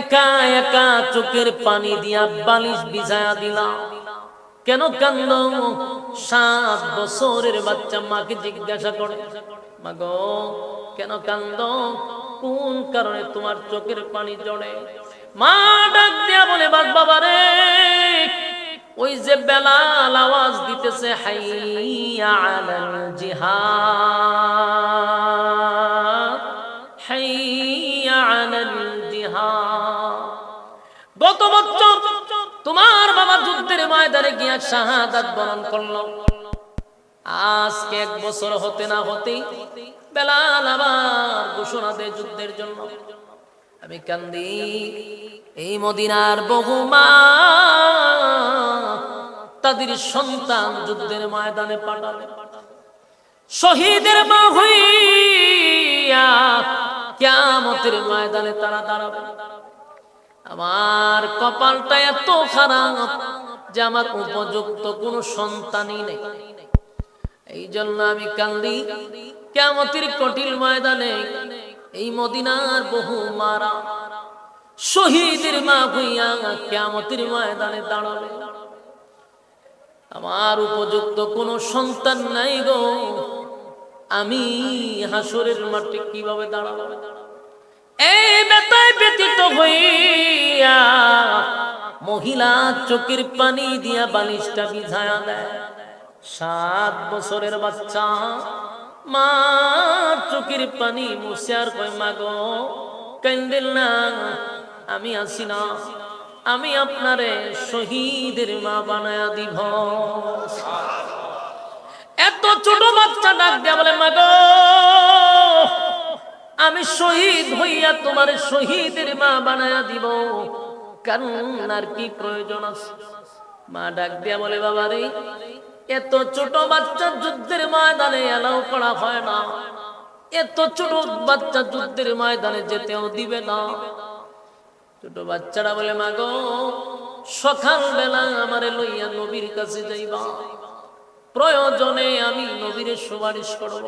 একা একা চোখের পানি দিয়া বালিশ বিছায়া দিলাম। কেন কান্দ? সাত বছরের বাচ্চা মাকে জিজ্ঞাসা করে, মাগো, কেন কান্দ? কোন কারণে তোমার চোখের পানি জড়ে মা ডাক দিয়া বলে বাস বাবা রে, ওই যে বেলাল আওয়াজ দিতেছে, হাইয়া আলাল জিহাদ। গত বছর তোমার বাবা যুদ্ধের ময়দানে গিয়া শাহাদাত বরণ করল। আজকে এক বছর হতে না হতে বেলাল আবার ঘোষণা যুদ্ধের জন্য। আমি কান্দি, এই মদিনার বহু মা তাদের সন্তান যুদ্ধের ময়দানে পাঠাবে। শহীদের মা হইয়া কিয়ামতের ময়দানে তারা দাঁড়াবে। আমার কপালটা এত খারাপ যে আমার উপযুক্ত কোনো সন্তানই নেই। এই জন্য আমি কান্দি কেমতির কঠিল ময়দানে এই মদিনার বহু মারা শহীদের মা ভুইয়া কেমতির ময়দানে দাঁড়াবে আমার উপযুক্ত কোনো সন্তান নাই গো। আমি হাসরের মাঠে কীভাবে দাঁড়াবো? এই বেতায় ব্যতীত হইয়া মহিলা চোখের পানি দিয়া বালিশটা বিছায়া দেয়। সাত বছরের বাচ্চা, মা চোখের পানি মুছে আর কয় মাগো কেন্দিল না, আমি আসি না, আমি আপনারে শহীদের মা বানায়া দিব। এত ছোট বাচ্চা ডাক দিয়া বলে মাগো আমি শহীদ হইয়া তোমার শহীদের মা বানায়া দিব। আর কি প্রয়োজন আছে? মা ডাক দিয়া বলে, বাবা রে, এত ছোট বাচ্চা যুদ্ধের ময়দানে এলাও করা হয় না। এত ছোট বাচ্চা যুদ্ধের ময়দানে যেতেও দিবে না। ছোট বাচ্চারা বলে মাগো সকাল বেলা আমারে লইয়া নবীর কাছে যাইবা। প্রয়োজনে আমি নবীরে সুপারিশ করব।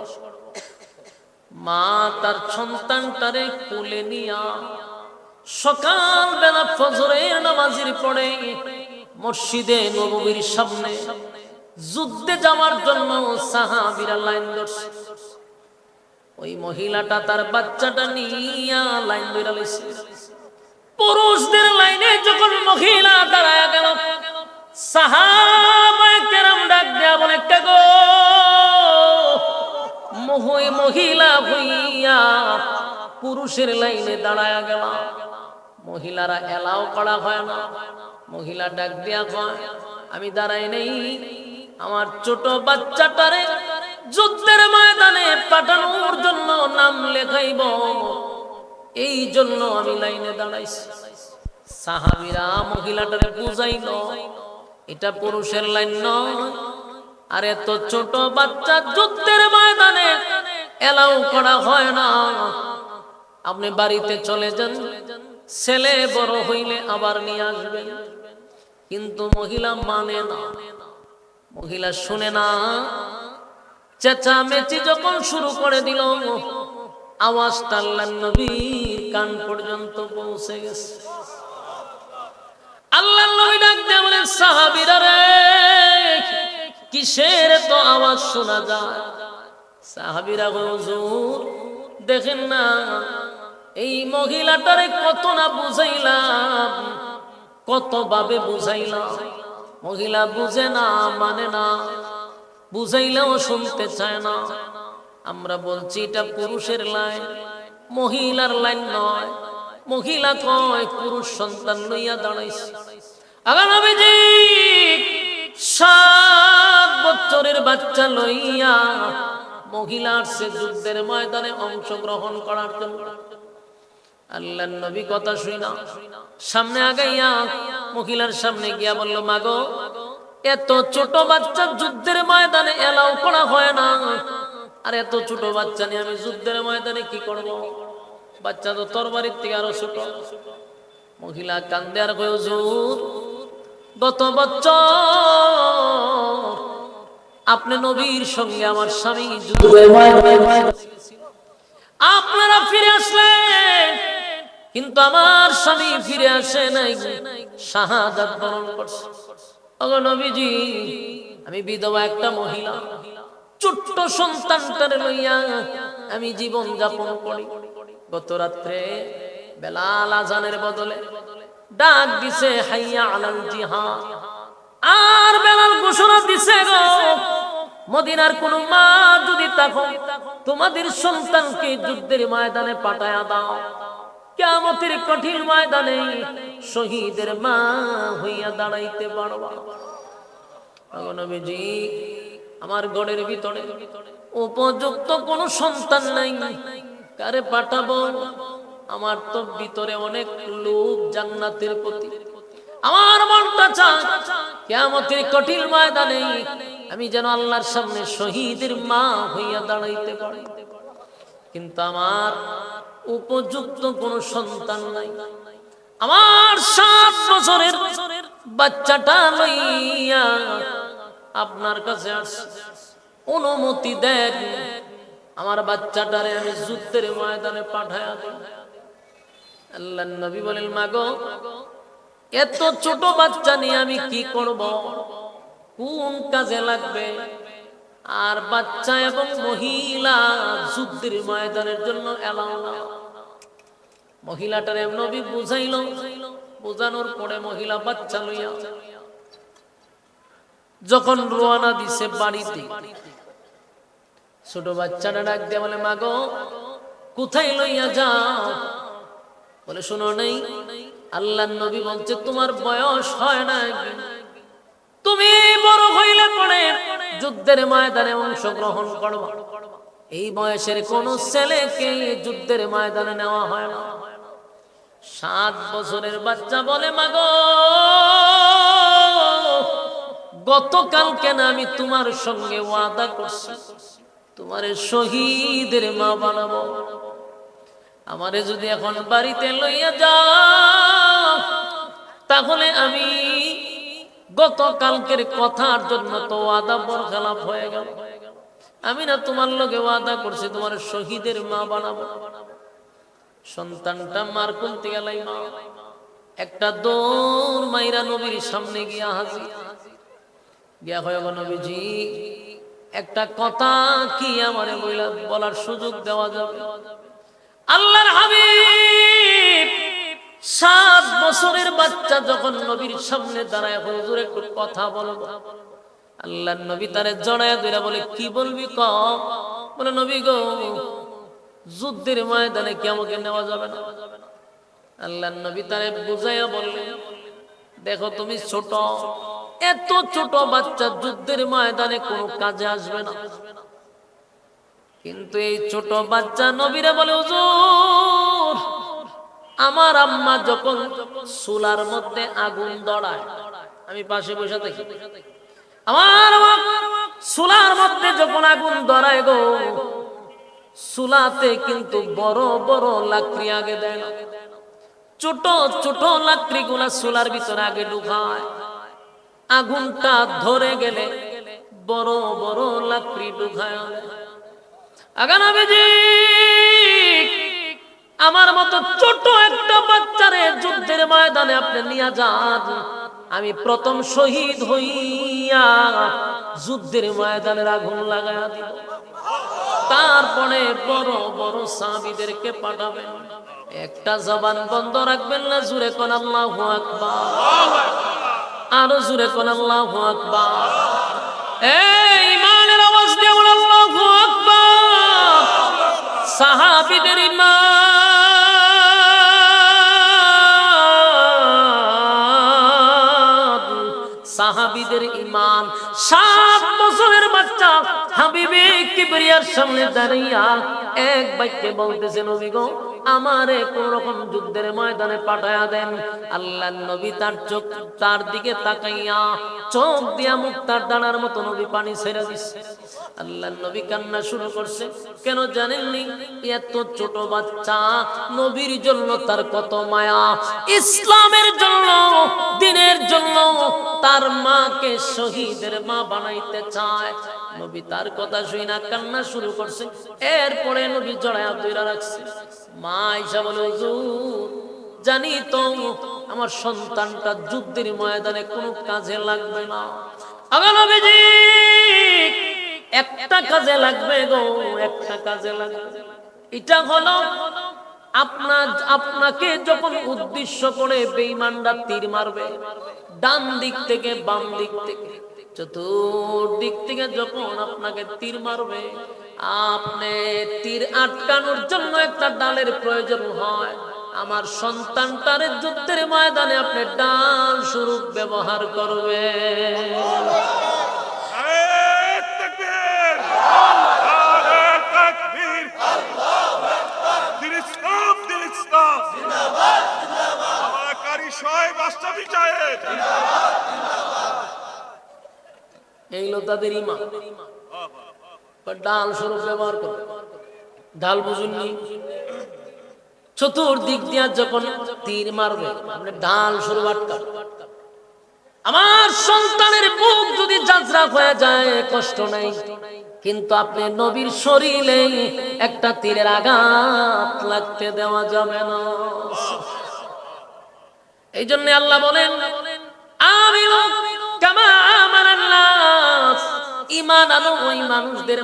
মা তার সন্তানটারে কোলে নিয়া সকাল বেলা ফজরে নামাজির পড়ে মসজিদে নবীর সামনে যুদ্ধে যাওয়ার জন্য সাহাবিরা লাইন ধরছে। ওই মহিলাটা তার বাচ্চাটা নিয়া লাইন ধরে লইছে। পুরুষদের লাইনে যখন মহিলা দাঁড়ায় গেল সাহাবায়ে পুরুষের লাইনে দাঁড়ায় গেল মহিলারা এলাও করা হয় না। মহিলা ডাক দিয়া কয়, আমি দাঁড়াই নেই। আমার ছোট বাচ্চাটারে যুদ্ধের ময়দানে পাঠানোর জন্য নাম লেখাইব। এই জন্য আমি লাইনে দাঁড়াইছি। সাহাবিরা মহিলাটারে বুঝাইল, এটা পুরুষের লাইন নয়। আর এত ছোট বাচ্চা যুদ্ধের ময়দানে এলাও করা হয় না। আপনি বাড়িতে চলে যান ছেলে বড় হইলে আবার নিয়ে আসবেন। কিন্তু মহিলা মানে না। মহিলা শুনে না। চেঁচামেচি যখন শুরু করে দিল আওয়াজটা আল্লাহ নবীর কান পর্যন্ত পৌঁছে গেছে। আল্লাহ নবী ডাক দিয়ে বলেন সাহাবীরা রে কিসের তো আওয়াজ শোনা যায়? সাহাবীরা বলে, হুজুর দেখেন না এই মহিলাটারে কত না বুঝাইলাম, কত ভাবে বুঝাইলাম। মহিলা বুঝে না মানে না, বুঝাইলেও শুনতে চায় না। আমরা বলছি, এটা পুরুষের লাইন, মহিলার লাইন নয়। মহিলা কয়, পুরুষ সন্তান লইয়া দাঁড়াইছে। আগাম নবীজি, সাত বছরের বাচ্চা লইয়া মহিলার সে যুদ্ধের ময়দানে অংশগ্রহণ করার জন্য। আল্লাহ নবী কথা শুই না। সামনে আগাইয়া মহিলার সামনে গিয়া বলল, মাগো, এত ছোট বাচ্চা যুদ্ধের ময়দানে এলাও করা হয় না। আর এত ছোট বাচ্চা নিয়ে আমি যুদ্ধের ময়দানে কি করব? বাচ্চা তো তরবারির থেকে আরও ছোট। মহিলা কান্দে আর গত বছর আপনি নবীর সঙ্গে আমার স্বামী আপনারা ফিরে আসলেন। কিন্তু আমার স্বামী ফিরে আসে নাই। শাহাদাত বরণ করছে। ওগো আমি বিধবা একটা মহিলা। ছোট্ট সন্তানটারে লইয়া আমি জীবন যাপন করি। গত রাত্রে বেলাল আজানের বদলে ডাক দিছে, হাইয়া আলাল জিহাদ। আর বেলাল ঘোষণা দিছে গো, মদিনার কোন মা যদি তখন তোমাদের সন্তানকে যুদ্ধের ময়দানে পাঠায়া দাও। কেমতের কঠিন ময়দানে শহীদের মা হইয়া দাঁড়াইতে পারবা আমার গড়ের ভিতরে উপযুক্ত কোন সন্তান নাই। কারে পাঠাবো? আমার তো ভিতরে অনেক লোভ জান্নাতের প্রতি। আমার মনটা চায় কেমতের কঠিন ময়দানে আমি যেন আল্লাহর সামনে শহীদের মা হইয়া দাঁড়াইতে পারি। কিন্তু আমার উপযুক্ত কোন সন্তান নাই। আমার সাত বছরের বাচ্চাটা লইয়া আপনার কাছে অনুমতি দেন, আমার বাচ্চাটারে আমি যুদ্ধের ময়দানে পাঠায়া আল্লাহ নবী বলেন, মাগো, এত ছোট বাচ্চা নিয়ে আমি কি করব? কোন কাজে লাগবে? আর বাচ্চা এবং মহিলা যুদ্ধের ময়দানের জন্য এলাও না। মহিলাটার নবী বুঝাইল। বুঝানোর পরে মহিলা বাচ্চা লইয়া যখন রোয়ানা দিছে বাড়িতে, ছোট বাচ্চাটা ডাক দিয়ে বলে, মাগো, কোথায় লইয়া যাও? বলে, শোনো নেই আল্লাহ নবী বলছে, তোমার বয়স হয় না তুমি বড় হইলে পরে যুদ্ধের ময়দানে অংশগ্রহণ করবা। এই বয়সের কোন ছেলেকে যুদ্ধের ময়দানে নেওয়া হয় না। সাত বছরের বাচ্চা বলে, মাগো, গতকালকে না আমি তোমার সঙ্গে ওয়াদা করছি। তোমার শহীদের মা বানাবো। আমারে যদি এখন বাড়িতে লইয়া যাও, তাহলে আমি গতকালকের কথার জন্য তো ওয়াদা বরখালাপ হয়ে গেল। আমি না তোমার লগে ওয়াদা করছি, তোমার শহীদের মা বানাবো। সন্তানটা মার কুলতে গেলাই মা। একটা দৌড় মাইরা নবীর সামনে গিয়া হাজির। গিয়া হয়ে গো নবীজি, একটা কথা কি আমারে বলার সুযোগ দেওয়া যাবে? আল্লাহর হাবিব সাত বছরের বাচ্চা যখন নবীর সামনে দাঁড়ায়, হুজুর একটু কথা বলব। আল্লাহর নবী তারে জড়ায় ধরে বলে, কি বলবি ক? বলে, নবী গো, যুদ্ধের ময়দানে কি আমাকে নেওয়া যাবে না? আল্লাহর নবী তারে বুঝাইয়া বললেন, দেখো তুমি ছোট, এত ছোট বাচ্চা যুদ্ধের ময়দানে কোনো কাজে আসবে না। কিন্তু এই ছোট বাচ্চা নবীরা বলে, হুজুর আমার আম্মা যখন চুলার মধ্যে আগুন দড়ায়, আমি পাশে বসে দেখি। আমার চুলার মধ্যে যখন আগুন দড়ায় গো, চুলাতে কিন্তু বড় বড় লাকড়ি আগে দেয় না। ছোট ছোট লাকড়ি গুলা চুলার ভিতরে আগে ঢুকায়। আগুনটা ধরে গেলে বড় বড় লাকড়ি ঢুকায়। আগানা বেজি আমার মতো ছোট একটা বাচ্চারে যুদ্ধের ময়দানে আপনি নিয়ে যান। আমি প্রথম শহীদ হইয়া যুদ্ধের ময়দানের আগুন লাগাইয়া দিব। তারপরে বড় বড় সাহাবীদেরকে পাঠাবেন। একটা জবান বন্ধ রাখবেন না, জুড়ে কোন আল্লাহু আকবার। আরও জুড়ে কোন আল্লাহু আকবার। সাহাবীদের ইমান সাহাবীদের ইমান সাত বছরের বাচ্চা হাবিবে কিবরিয়ার সামনে দাঁড়িয়া এক বাক্যে বলতেছে নবী গো আমারে কোন রকম যুদ্ধের ময়দানে পাঠায়া দেন। আল্লাহ নবী তার চোখ, তার দিকে তাকাইয়া চোখ দিয়া মুখ তার দাঁড়ার মতো নবী পানি ছেড়ে দিচ্ছে আল্লাহ নবী কান্না শুরু করছে। কেন জানেননি? এত ছোট বাচ্চা, নবীর জন্য তার কত মায়া, ইসলামের জন্য, দিনের জন্য তার মাকে শহীদের মা বানাইতে চায়। নবী তার কথা শুই না, কান্না শুরু করছে। এরপরে নবী জড়ায় ধরে রাখছে। মা ইসা বলে জানি তো আমার সন্তানটা যুদ্ধের ময়দানে কোনো কাজে লাগবে না। আমার নবীজি, একটা কাজে লাগবে গো, একটা কাজে লাগবে। এটা হলো আপনার আপনাকে যখন উদ্দেশ্য করে বেঈমানরা তীর মারবে, ডান দিক থেকে বাম দিক থেকে। চতুর্দিক থেকে যখন আপনাকে তীর মারবে, আপনি তীর আটকানোর জন্য একটা ডালের প্রয়োজন হয়। আমার সন্তান সন্তানটারে যুদ্ধের ময়দানে আপনি ডাল স্বরূপ ব্যবহার করবে! নারে তাকবীর! দিন ইসলাম, দিন ইসলাম! আমার কারি সাহেব আশরাফি সাহেব! এই হলো তাদের ইমান বা ডাল স্বরূপ ব্যবহার করবে ডাল চতুর্দিক দিয়া যখন তীর মারবে আপনি ডাল স্বরূপ আমার সন্তানের বুক যদি হয়ে যায়, কষ্ট নাই। কিন্তু আপনি নবীর শরীরে একটা তীরের আঘাত লাগতে দেওয়া যাবে না। এই জন্য আল্লাহ বলেন, আমি ইমান ওই মানুষদের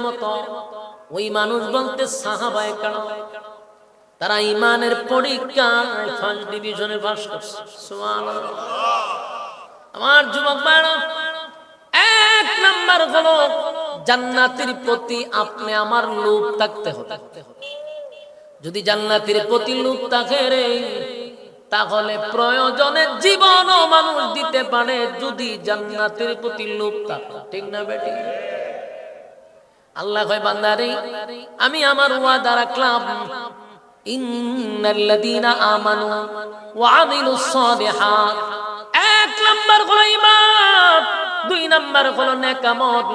ওই মানুষ বলতে সাহাবায়ে কারাম। তারা ইমানের পরীক্ষায় ফার্স্ট ডিভিশনে করছে। আমার যুবক এক নাম্বার হলো, জান্নাতের প্রতি আপনি আমার লোভ থাকতে হবে। যদি জান্নাতের প্রতি লোভ থাকে রে তাহলে প্রয়োজনে জীবনও মানুষ দিতে পারে যদি জান্নাতের প্রতি লোভ থাকে। ঠিক না বেটি? আল্লাহ কয়, বান্দারে, আমি আমার ওয়াদা রাখলাম। ইন্নাল্লাযীনা আমানু ওয়া আমিলুস সালিহাত। এক নাম্বার হলো ঈমান, দুই নাম্বার হলো নেকামত।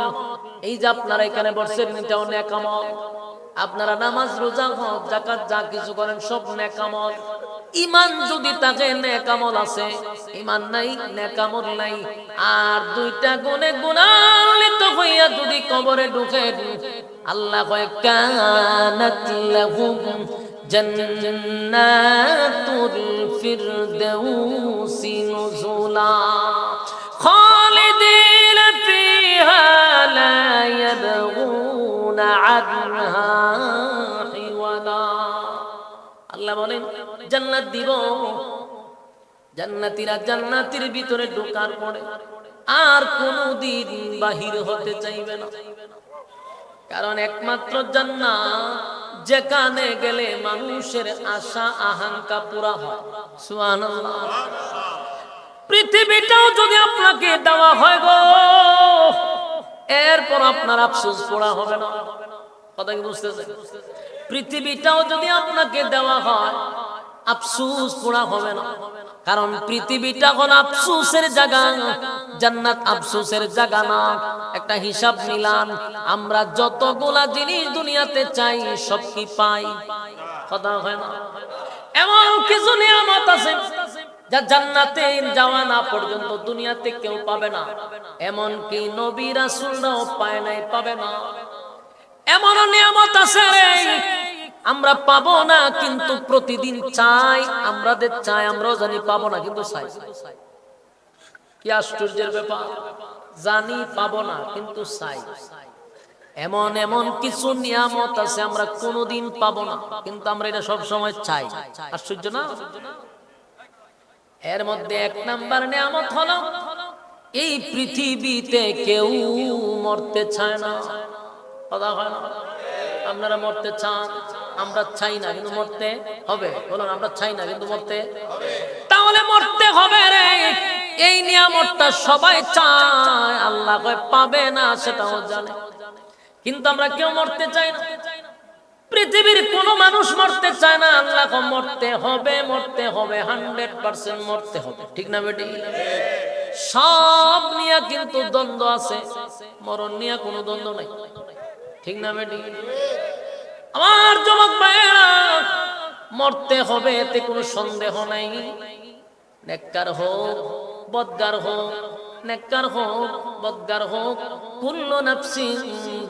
এই যে আপনারা এখানে বসছেন, এটাও নেকামত। আপনারা নামাজ, রোজা, হজ, যাকাত, যা কিছু করেন সব নেকামত। ইমান যদি তাকে নেকামল আছে, ইমান নাই, নেকামল নাই। আর দুইটা গুণে গুণান্বিত হইয়া যদি কবরে ঢুকে, আল্লাহ কয় আল্লাহ বলেন জান্নাত দিব। জান্নাতীরা জান্নাতের ভিতরে ঢোকার পরে আর কোনদিন বাহির হতে চাইবে না। কারণ একমাত্র জান্নাত যেখানে গেলে মানুষের আশা আহাঙ্কা পুরা হয়। সুবহানাল্লাহ। পৃথিবীটাও যদি আপনাকে দেওয়া হয় গো, এরপর আপনার আফসোস পড়া হবে না। কথা কি বুঝতেছে পৃথিবীটাও যদি আপনাকে দেওয়া হয় আফসুস পোড়া হবে না। কারণ পৃথিবীটা হল আফসুসের জায়গা। জান্নাত আফসুসের জায়গা না। একটা হিসাব নিলাম, আমরা যতগুলা জিনিস দুনিয়াতে চাই, সব কি পাই? কথা হয় না। এমন কিছু নিয়ামত আছে যা জান্নাতে যাওয়া না পর্যন্ত দুনিয়াতে কেউ পাবে না। এমন কি নবী রাসূলরাও পায় নাই, পাবে না। এমন নিয়ামত আছে। আমরা পাবো না, কিন্তু প্রতিদিন চাই। আমাদের চাই, আমরাও জানি পাবো না, কিন্তু চাই। কি আশ্চর্যের ব্যাপার? জানি পাবো না, কিন্তু চাই। এমন এমন কিছু নিয়ামত আছে, আমরা কোনোদিন পাবো না, কিন্তু আমরা এটা সব সময় চাই। আশ্চর্য না? এর মধ্যে এক নাম্বার নিয়ামত হলো, এই পৃথিবীতে কেউ মরতে চায় না। কথা হয় না? আপনারা মরতে চান? আমরা চাই না, কিন্তু মরতে হবে। বলুন, আমরা চাই না, কিন্তু মরতে তাহলে মরতে হবে রে। এই নিয়ামতটা সবাই চায়, আল্লাহ কয় পাবে না, সেটাও জানে। কিন্তু আমরা কেউ মরতে চাই না। পৃথিবীর কোন মানুষ মরতে চায় না, আল্লাহ মরতে হবে মরতে হবে, হান্ড্রেড পার্সেন্ট মরতে হবে। ঠিক না বেটি? সব নিয়ে কিন্তু দ্বন্দ্ব আছে। মরণ নিয়ে কোনো দ্বন্দ্ব নাই। ঠিক না বেটি? আমার যুবক ভাইয়েরা, মরতে হবে এতে কোনো সন্দেহ নাই। নেককার হোক, বদগার হোক, নেককার হোক, বদগার হোক, কুল্লু নাফসিন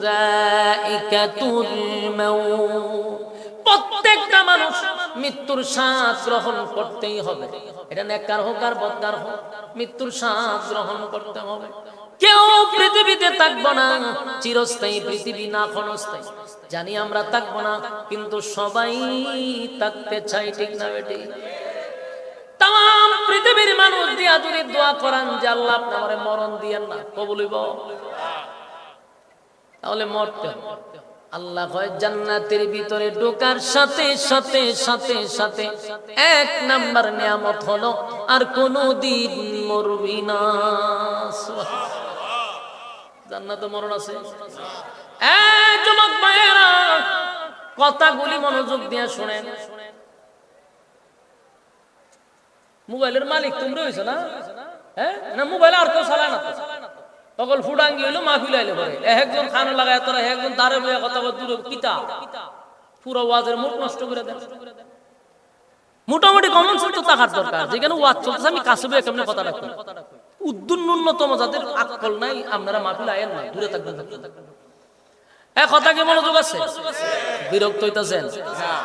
যায়িকাতুল মাউত। প্রত্যেকটা মানুষ মৃত্যুর শ্বাস গ্রহণ করতেই হবে। এটা নেককার হোক আর বদকার হোক, মৃত্যুর শ্বাস গ্রহণ করতে হবে। কেউ পৃথিবীতে থাকব না, চিরস্থায়ী পৃথিবী না ক্ষণস্থায়ী। জানি আমরা থাকব না, কিন্তু সবাই থাকতে চাই, ঠিক না বেটি? ঢোকার সাথে সাথে সাথে সাথে এক নাম্বার নিয়ামত হলো, আর কোনো দিন মরবি না। জান্নাতে মরণ আছে। কথাগুলি মনোযোগ দিয়ে শুনেন। মোবাইলের মালিক তোমরা হয়েছো না? হ্যাঁ? না, মোবাইল আর কেউ চালায় না। তখন ফুডাঙ্গি হইল মাহফিল আইলে পরে। একজন খানো লাগায় তোরা একজন দাঁড়ে বইয়া কথা বল, দূরে কিতা পুরো ওয়াজের মুখ নষ্ট করে দেন। মোটামুটি কমন সেন্স তো থাকার দরকার। যেখানে ওয়াজ চলতেছে, আমি কাছে বইয়া কেমনে কথা রাখি উদ্দুন ন্যূনতম যাদের আকল নাই, আপনারা মাহফিল আয়েন না, দূরে থাকবেন। এক কথা কি মনোযোগ আছে? বিরক্ত হইতাছেন?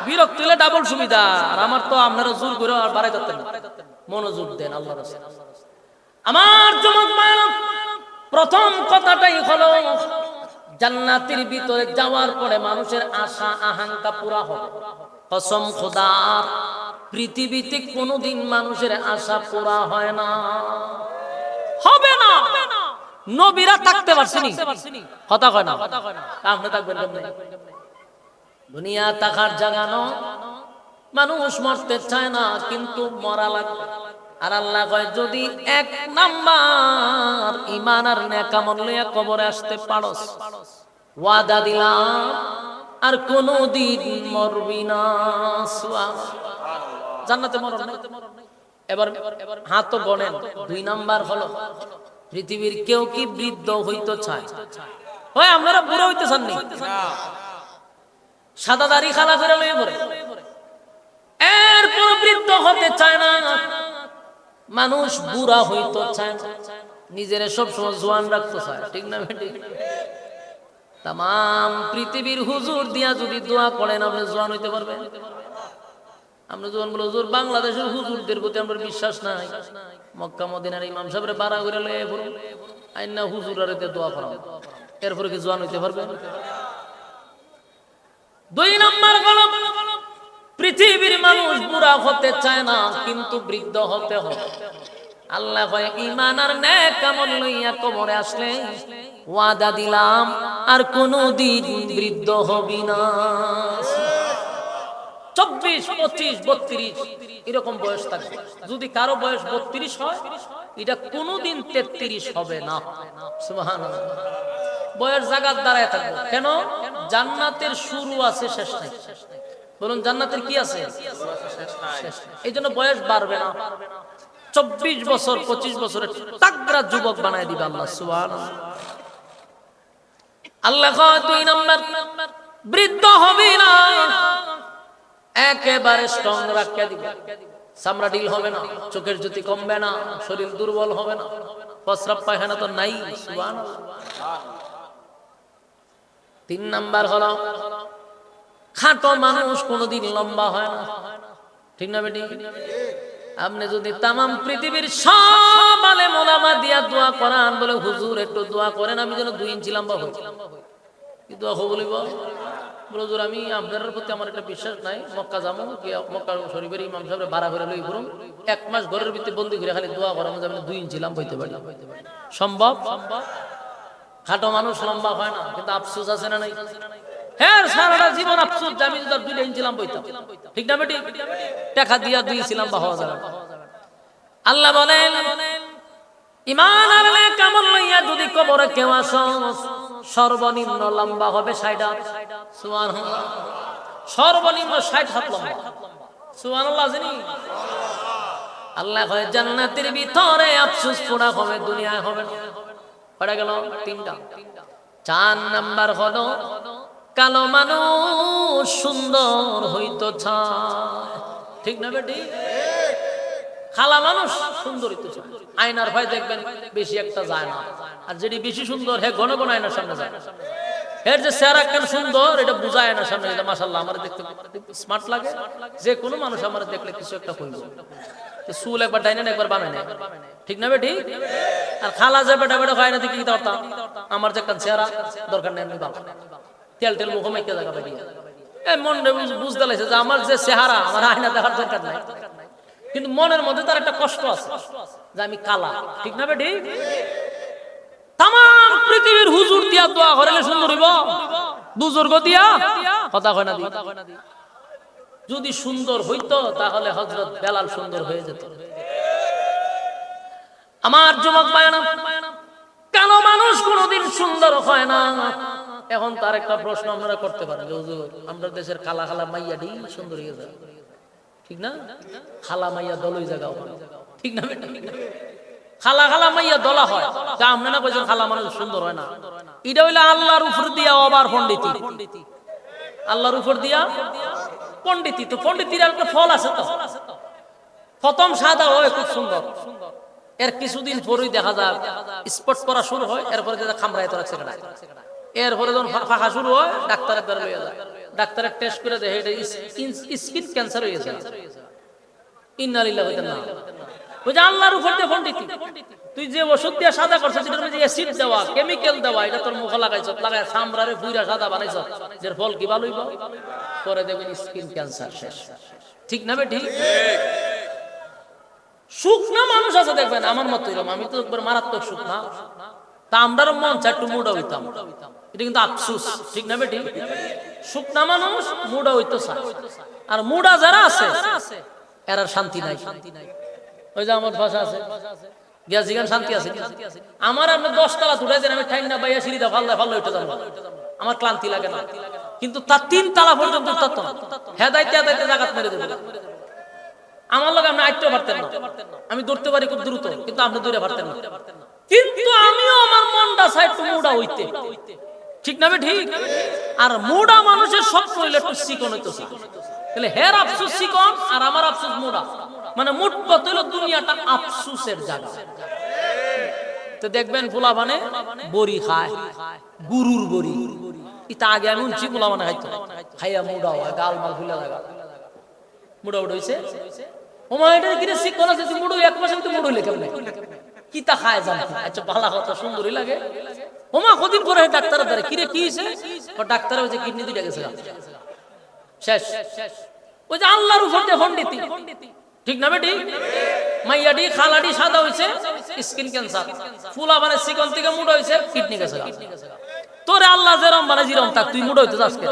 বিরক্ত হইলে ডাবল সুবিধা, আর আমার তো আপনারা জোর করে আর বাড়াই যাচ্ছেন মনোযোগ দেন আল্লাহ আমার মায়েরা প্রথম কথাটাই হলো, জান্নাতের ভিতরে যাওয়ার পরে মানুষের আশা, আকাঙ্ক্ষা পুরা হবে। কসম খোদার পৃথিবীতে কোনোদিন মানুষের আশা পুরা হয় না। হবে না নবীরা থাকতে পারছেনি কথা কয় না আপনি থাকবেন? দুনিয়া থাকার জাগানো মানুষ মরতে চায় না, কিন্তু মরা লাগবে আর আল্লাহ কয়, যদি এক নাম্বার ইমান আর নেকামল লইয়া কবরে আসতে পারস, ওয়াদা দিলাম, আর কোনো দিন মরবি না। জান্নাতে মরণ নাই। এবার হাত গণেন দুই নাম্বার হলো, পৃথিবীর কেউ কি বৃদ্ধ হইতে চায়? আপনারা বুড়ো হইতে চাননি? সাদা দাড়ি খালা করে লয়ে পড়ে। এরপর বৃদ্ধ হতে চায় না। মানুষ বুড়া হইতে চায় না। নিজের সবসময় জোয়ান রাখতে চায়, ঠিক না বেটি? তাম পৃথিবীর হুজুর দিয়া যদি দোয়া করেন, আপনি জোয়ান হইতে পারবেন? আমরা যখন বলো, হুজুর, বাংলাদেশের হুজুরদের প্রতি আমার বিশ্বাস নাই। মক্কা মদিনার ইমাম সাহেবের বাড়া করে লয়ে পড়ুন। আইন না হুজুর আর এতে দোয়া করা এরপরে কি জোয়ান হইতে পারবে? দুই নম্বর হলো পৃথিবীর মানুষ বুড়া হতে চায় না, কিন্তু বৃদ্ধ হতে হবে। আল্লাহ কয় ইমান আর নেক আমল লইয়া কবরে আসলে ওয়াদা দিলাম, আর কোনো দিন বৃদ্ধ হবি না। চব্বিশ, পঁচিশ, বত্রিশ, এরকম বয়স থাকবে। যদি কারও বয়স বত্রিশ হয়, এটা কোনোদিন তেত্রিশ হবে না। বয়স জাগার দ্বারায় থাকবে। কেন? জান্নাতের শুরু আছে, শেষ নাই। বলুন, জান্নাতের কি আছে? এই জন্য বয়স বাড়বে না। চব্বিশ বছর, পঁচিশ বছরের তাগড়া যুবক বানায় দিবে আল্লাহ সুবহান আল্লাহ দুই নম্বর, বৃদ্ধ হবে না। একেবারে স্ট্রং রাখিয়া দিবে। চামড়া ডিল হবে না, চোখের জ্যোতি কমবে না, শরীর দুর্বল হবে না। প্রস্রাব পায়খানা তো নাই। তিন নাম্বার হলো, খাটো মানুষ কোনোদিন লম্বা হয় না। ঠিক না বেটি? আপনি যদি তামাম পৃথিবীর সব আলে মোলামা দিয়া দোয়া করান, বলে হুজুর একটু দোয়া করেন, আমি যেন দুই ইঞ্চি লম্বা হই। দোয়া হব বলিব বলে হুজুর আমি আপনার প্রতি আমার একটা বিশ্বাস নাই। মক্কা যাব মক্কা শরীফের ইমাম সাহেব ভাড়া করে লই ঘুরুম। এক মাস ঘরের ভিতরে বন্দি করে খালি দোয়া করার মধ্যে দুই ইঞ্চি লম্বা হইতে পারি। সম্ভব? খাটো মানুষ লম্বা হয় না, কিন্তু আফসোস আছে না নাই? হ্যাঁ সারাটা জীবন আফসোস আমি যদি আর দুইটা ইঞ্চি লম্বা হইতাম ঠিক না বেটি? টাকা দিয়া দুই ইঞ্চি লম্বা হওয়া যাবে। আল্লাহ বলেন, ইমান আর কামল লইয়া যদি কবরে কেউ আসো সর্বনিম্ন লম্বা হবে ষাট হাত। সর্বনিম্ন ষাট হাত লম্বা। আল্লাহ জান্নাতের ভিতরে পোড়া হবে দুনিয়ায় হবে পড়ে গেল তিনটা। চার নাম্বার হলো, কালো মানুষ সুন্দর হইতো চায়। ঠিক না বেটি? খালা মানুষ সুন্দর হইতো চায়। আয়নার ভয় দেখবেন, বেশি একটা যায় না। আর যেটি বেশি সুন্দর, হে ঘন ঘন আয়নার সামনে যায়। এর যে চেহারা কেন সুন্দর, এটা বুঝায় না সামনে। এটা মাসাল্লাহ আমার দেখতে স্মার্ট লাগে। যে কোনো মানুষ আমার দেখলে কিছু একটা কইব তো চুল একবার ডাইনেন একবার বামে নেয় ঠিক না বেটি আর খালা যে বেটা বেটা হয় না, দেখি কি করতাম আমার যে একটা চেহারা, দরকার নেই বাবা তেল তেল মুখ মেকে জায়গা বেরিয়ে মন বুঝতে লাগছে যে আমার যে চেহারা, আমার আয়না দেখার দরকার নাই। কিন্তু মনের মধ্যে তার একটা কষ্ট আছে যে আমি কালা। ঠিক না বেটি? তাম পৃথিবীর হুজুর দিয়া দোয়া করিলে সুন্দর হইব। বুজুর্গ দিয়া কথা কয় না যদি সুন্দর হইতো, তাহলে হজরত বেলাল সুন্দর হয়ে যেত। আমার যুবক বায়না কালো মানুষ কোনোদিন সুন্দর হয় না। এখন তার একটা প্রশ্ন আপনারা করতে পারেন হুজুর, আমরা দেশের কালা কালা মাইয়া ডি সুন্দর হয়ে যায় ঠিক না? খালা মাইয়া দলই জায়গা। ঠিক না খালা খালা মাইয়া দলা হয়। তা আপনি না কইছেন খালা মানুষ সুন্দর হয় না। এটা হইলে আল্লাহর উপর দিয়া আবার পণ্ডিতি। আল্লাহর উপর দিয়া পণ্ডিতি। তো পণ্ডিতির একটা ফল আছে তো। প্রথম সাদা হয়, খুব সুন্দর। এর কিছুদিন পরেই দেখা যায় স্পট করা শুরু হয়, এরপরে যেটা খামড়ায় তো রাখছে এরপরে যখন ফাঁকা শুরু হয় ডাক্তারের দ্বারা লইয়া যায়। ডাক্তারের টেস্ট করে দেখে এটা স্কিন ক্যান্সার হয়েছে ইন্নালিল্লাহ হইতেন না আল্লাহর উপর দিয়ে পণ্ডিতি তুই যে ওষুধ দিয়ে সাদা করছিস যেটার মধ্যে অ্যাসিড দেওয়া কেমিক্যাল দেওয়া এটা তোর মুখে লাগাইছ ফুইরা সাদা বানাইছ যার ফল কি ভালো হইব? পরে দেখবেন স্কিন ক্যান্সার শেষ। ঠিক না বে ঠিক। শুকনা মানুষ আছে দেখবেন আমার মতো এরকম আমি তো একবার মারাত্মক শুকনা তা আমরারও মন চায় একটু মুডা হইতাম। এটা কিন্তু আফসুস, ঠিক না বেটি? শুকনা মানুষ, মুডা হইতো আর মুডা যারা আছে, এরার শান্তি নাই। ওই যে আমার ভাষা আছে আমার দশ তালা আমি আমার ক্লান্তি লাগে না। কিন্তু তার তিন তালা পর্যন্ত হেদাইতে জাগাত মেরে আমার আইতে পারতেন না। আমি দৌড়তে পারি খুব দ্রুত, কিন্তু আপনি দৌড়ে পারতেন না। কিন্তু আমিও আমার মনটা সাইড টু মুডা হইতে। ঠিক না ঠিক? আর মুডা মানুষের স্বপ্ন হইলে একটু চিকন হইতো তাহলে হের আফসুস চিকন আর আমার আফসুস মুডা। মানে মুঠ পথ হইল দুনিয়াটা আফসুসের জায়গা। তো দেখবেন পোলা মানে বড়ি খায়, গুরুর বড়ি। ইতা আগে আমি উঠছি পোলা মানে খাইতো। খাইয়া মুডা হয়, গাল মাল ফুলে লাগা। মুড়া উঠাইছে ওমা এটা কিরে আছে? তুই মুড়ো, এক মাসে তুই মুড়ো লেখে কি তা খায় আচ্ছা ভালো কথা, সুন্দরই লাগে। ওমা, কদিন কিরে, কি হয়েছে? ও ডাক্তার কিডনি দুইটা গেছে শেষ। যে আল্লাহর উপর ঠিক না বেটি? মাইয়াডি খালাডি সাদা হইছে, স্কিন ক্যান্সার। ফুলা মানে থেকে মুড়ো কিডনি গেছে তোরে আল্লাহ যেরম মানে জিরম থাক তুই মুড়ো হইতে আজকে।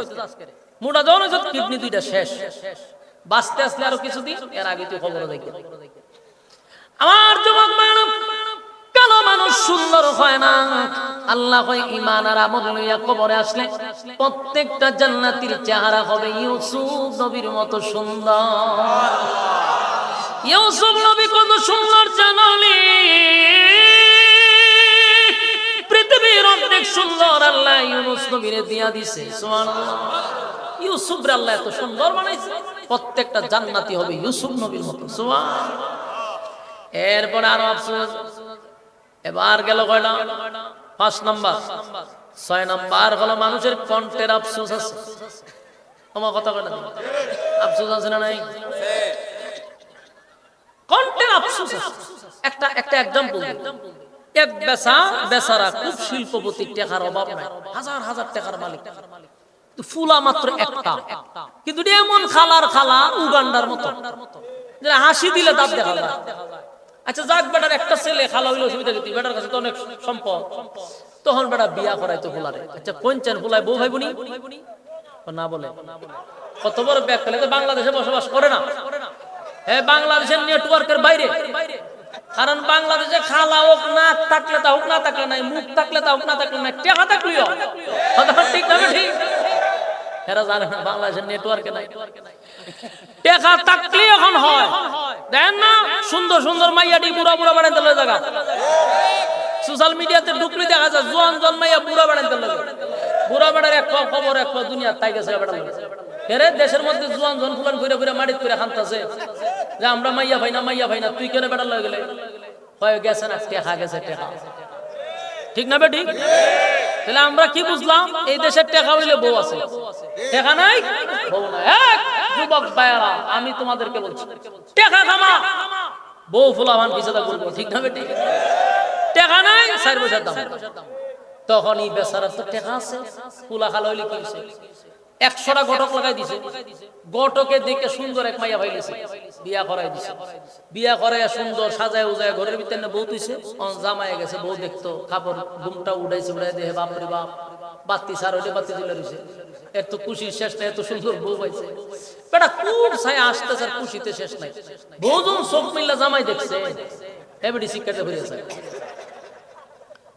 মুড়া যখন হইছে কিডনি দুইটা শেষ। বাঁচতে আসলে আরও কিছুদিন, এর আগে তুই খবর আমার যুবক ম্যাডাম কালো মানুষ সুন্দর হয় না। আল্লাহ কয় ইমান আর আমল লইয়া কবরে আসলে প্রত্যেকটা জান্নাতীর চেহারা হবে ইউসুফ নবীর মতো সুন্দর। ইউসুফ নবী কত সুন্দর জানালি। পৃথিবীর অনেক সুন্দর আল্লাহ ইউনুস নবীরে দিয়া দিছে, সুবহানাল্লাহ। ইউসুফ রে আল্লাহ এত সুন্দর বানাইছে। প্রত্যেকটা জান্নাতি হবে ইউসুফ নবীর মতো সুবহান এরপরে আরও আফসোস এবার গেল কয়টা? পাঁচ নাম্বার। ছয় নাম্বার হলো মানুষের কণ্ঠের আফসোস আছে। আমার কথা কয়টা আফসোস আছে না নাই? কণ্ঠের আফসোস আছে। একটা একটা এক বেচা, বেচারা খুব শিল্পপতি, টাকার অভাব নাই। হাজার হাজার টাকার মালিক। ফুলা মাত্র একটা। কিন্তু এমন খালার খালা উগান্ডার মতো। হাসি দিলে দাঁত দেখা যায়। আচ্ছা যাক বেটার, একটা ছেলে খালা হইল অসুবিধা কি বেটার কাছে তো অনেক সম্পদ। তখন বেটা বিয়া করাই তো ফুলারে আচ্ছা পঞ্চান ফুলায় বউ ভাই বোনি না বলে। কত বড় ব্যাগ তো বাংলাদেশে বসবাস করে না। হ্যাঁ বাংলাদেশের নেটওয়ার্কের বাইরে। কারণ বাংলাদেশে খালা হোক না থাকলে তা হোক, না থাকলে নাই, মুখ থাকলে তা হোক, না থাকলে নাই টেকা থাকলেও ঠিক না ঠিক এরা জানে না বাংলাদেশের নেটওয়ার্কে নাই। সুন্দর সুন্দর মাইয়াটি জায়গা সোশ্যাল মিডিয়াতে দেখা জোয়ান বেড়ার এক এক দুনিয়ার তাই গেছে দেশের মধ্যে জোয়ান জন ফুলান ঘুরে ঘুরে মাটিত করে খান্তাছে। যে আমরা মাইয়া ভাই না, মাইয়া ভাই না, তুই কেন বেড়া লয়ে গেলে? গেছে না, টেকা, গেছে টেকা। ঠিক না বেটি? তাহলে আমরা কি বুঝলাম? এই দেশের টেকা হইলে বউ আছে। টেকা নাই? যুবক ভাইয়ারা, আমি তোমাদেরকে বলছি, টেকা খামা। বউ ফুলাভান পিছাদা বলব ঠিক না বেটি? টেকা নাই? চার বছর দাম। তখন এই বেচারা তো টেকা আছে। ফুলা খালা হইলে কি? একশোটা ঘটক লাগাই দিছে। ঘটকে দেখে সুন্দর এক মাইয়া ভাইলেছে। বিয়া করাই দিছে। বিয়া করাই সুন্দর সাজায় উজায় ঘরের ভিতরে বউ তুইছে জামাই গেছে, বউ দেখতো, কাপড় ঘুমটা উড়াইছে উড়াই দেহে বাপরে বাপ, বাতি সার হইলে বাতি জ্বলে রইছে। এর তো খুশির শেষ নাই এত সুন্দর বউ পাইছে। বেটা কোন ছাই আসতে স্যার খুশিতে শেষ নাই। বহুজন চোখ মিল্লা জামাই দেখছে। এবারে শিক্ষাতে হয়েছে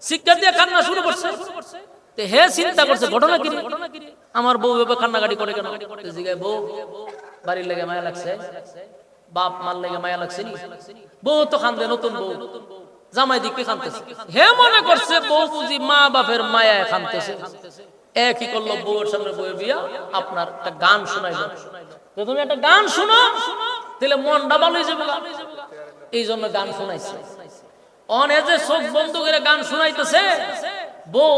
শিক্ষা দিয়ে কান্না শুরু করছে। হে চিন্তা করছে ঘটনা কি আমার বউ কান্নাকাটি করে কেন? বউ, বাড়ির লেগে মায়া লাগছে? বাপ, মার লেগে মায়া লাগছে নি? বউ তো কান্দে, নতুন বউ। জামাই দিকে হে মনে করছে, বউ বুঝি মা বাপের একই করল বউয়ের সামনে বউয়ের বিয়া? আপনার একটা গান শোনাইলো। তো তুমি একটা গান শোনো, তাহলে মনটা ভালো হয়ে যাবে এই জন্য গান শোনাইছে। অনে যে চোখ বন্ধ করে গান শোনাইতেছে, বউ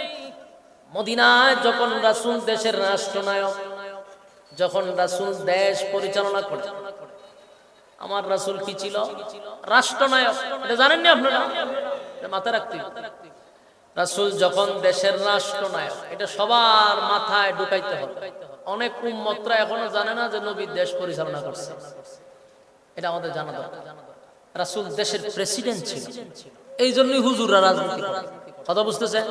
মদিনায় যখন রাসূল দেশের রাষ্ট্রনায়ক, যখন রাসূল দেশ পরিচালনা করে, আমার রাসূল কি ছিল? রাষ্ট্রনায়ক। এটা জানেন না আপনারা মাথায় রাখতে। রাসূল যখন দেশের রাষ্ট্রনায়ক, এটা সবার মাথায় ঢুকাইতে হবে। অনেক উম্মতরা এখনও জানে না যে নবী দেশ পরিচালনা করছে। এটা আমাদের জানা দরকার। রাসূল দেশের প্রেসিডেন্ট ছিল। এই জন্যই হুজুররা রাজনীতি করে। কথা বুঝতেছেন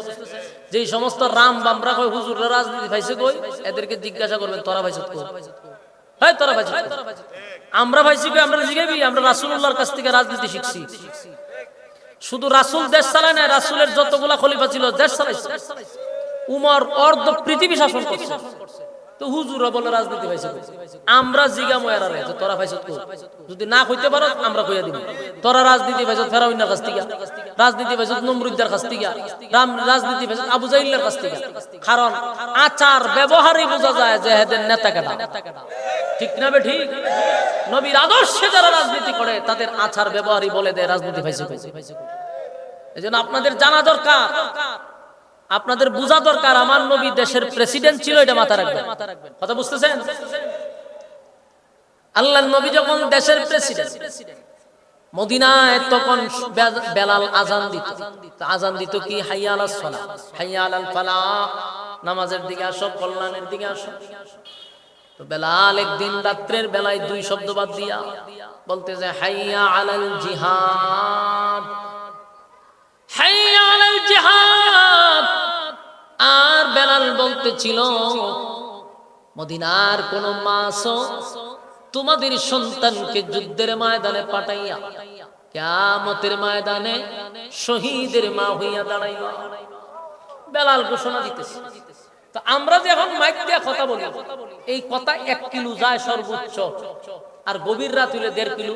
যেই সমস্ত রাম বামরা কয়, হুজুররা রাজনীতি পাইছে কই? এদেরকে জিজ্ঞাসা করবেন, তোরা পাইছত কই? হ্যাঁ তোরা কই? আমরা ভাইছি কই? আমরা জিগাবি আমরা রাসূলুল্লাহর কাছ থেকে রাজনীতি শিখছি। শুধু রাসূল দেশ চালায় না রাসূলের যতগুলা খলিফা ছিল, দেশ চালাইছে। উমর অর্ধ পৃথিবী শাসন করছে। তো হুজুরা বলে রাজনীতি পাইছে? আমরা জিগা ময়ারা রে তোরা পাইছত কই? যদি না কইতে পারো, আমরা কইয়া দিব। তোরা রাজনীতি পাইছত ফেরাউনের কাছ থেকে, রাজনীতি পাইছত নমরুদ্দার কাছ থেকে, রাম রাজনীতি পাইছত আবু জাইলের কাছ থেকে। কারণ আচার, ব্যবহারই বোঝা যায় যে হেদের নেতা কেটা ঠিক না ঠিক? নবীর আদর্শে যারা রাজনীতি করে, তাদের আচার, ব্যবহারই বলে দেয় রাজনীতি পাইছে এই জন্য আপনাদের জানা দরকার। আপনাদের বোঝা দরকার, আমার নবী দেশের প্রেসিডেন্ট ছিল, এটা মাথা রাখবেন। কথা বুঝতেছেন? আল্লাহ নবী যখন দেশের প্রেসিডেন্ট মদিনায় তখন বেলাল আজান দিত। আজান দিত কি? হাইয়া আলাস সালাহ। হাইয়া ফালাহ। নামাজের দিকে আসো, কল্যাণের দিকে আসো। তো বেলাল একদিন রাত্রের বেলায় দুই শব্দ বাদ দিয়া বলতে যে হাইয়া আলাল জিহাদ। আর বেলাল বলতেছিল, মদিনার কোন মাসও তোমাদের সন্তানকে যুদ্ধের ময়দানে পাঠাইয়া, কিয়ামতের ময়দানে শহীদের মা হইয়া দাঁড়াইয়া বেলাল ঘোষণা দিতেছে। আমরা যে এখন মাইক দিয়ে কথা বলি, এই কথা এক কিলো যায় সর্বোচ্চ। আর গভীর রাত হইলে দেড় কিলো।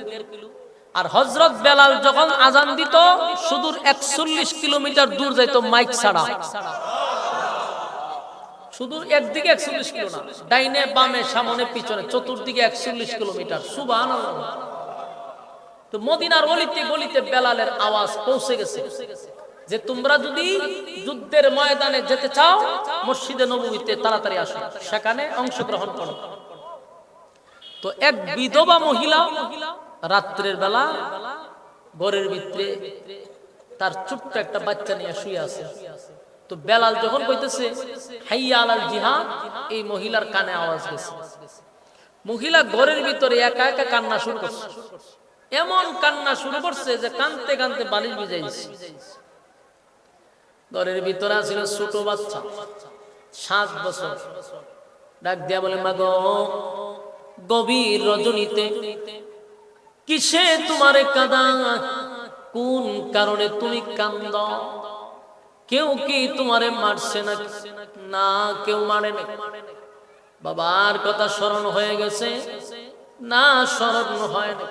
আর হজরত বেলাল যখন আজান দিত, সুদূর একচল্লিশ কিলোমিটার দূর যাইতো মাইক ছাড়া। ডাইনে সামনে পিছনে, চতুর্দিকে মদিনার অলিতে বেলালের আওয়াজ পৌঁছে গেছে যে তোমরা যদি যুদ্ধের ময়দানে যেতে চাও, মসজিদে নবীতে তাড়াতাড়ি আসো, সেখানে অংশগ্রহণ করো। তো এক বিধবা মহিলা রাত্রের বেলা, ঘরের ভিতরে তার ছোট্ট একটা বাচ্চা নিয়ে শুয়ে আছে। তো বেলাল যখন কইতেছে, হাইয়া আলাল জিহাদ এই মহিলার কানে আওয়াজ গেছে। মহিলা ঘরের ভিতরে একা একা কান্না শুরু করছে। এমন কান্না শুরু করছে যে কানতে কানতে বালিশ ভিজাইছে ঘরের ভিতরে ছিল ছোট বাচ্চা, সাত বছর। ডাক দিয়া বলে, মা গভীর রজনীতে কিসে তোমারে কাদা? কোন কারণে তুমি কান্দ? কেউ কি তোমারে মারছে না? না, কেউ মারে না বাবার কথা স্মরণ হয়ে গেছে। না, স্মরণ হয় না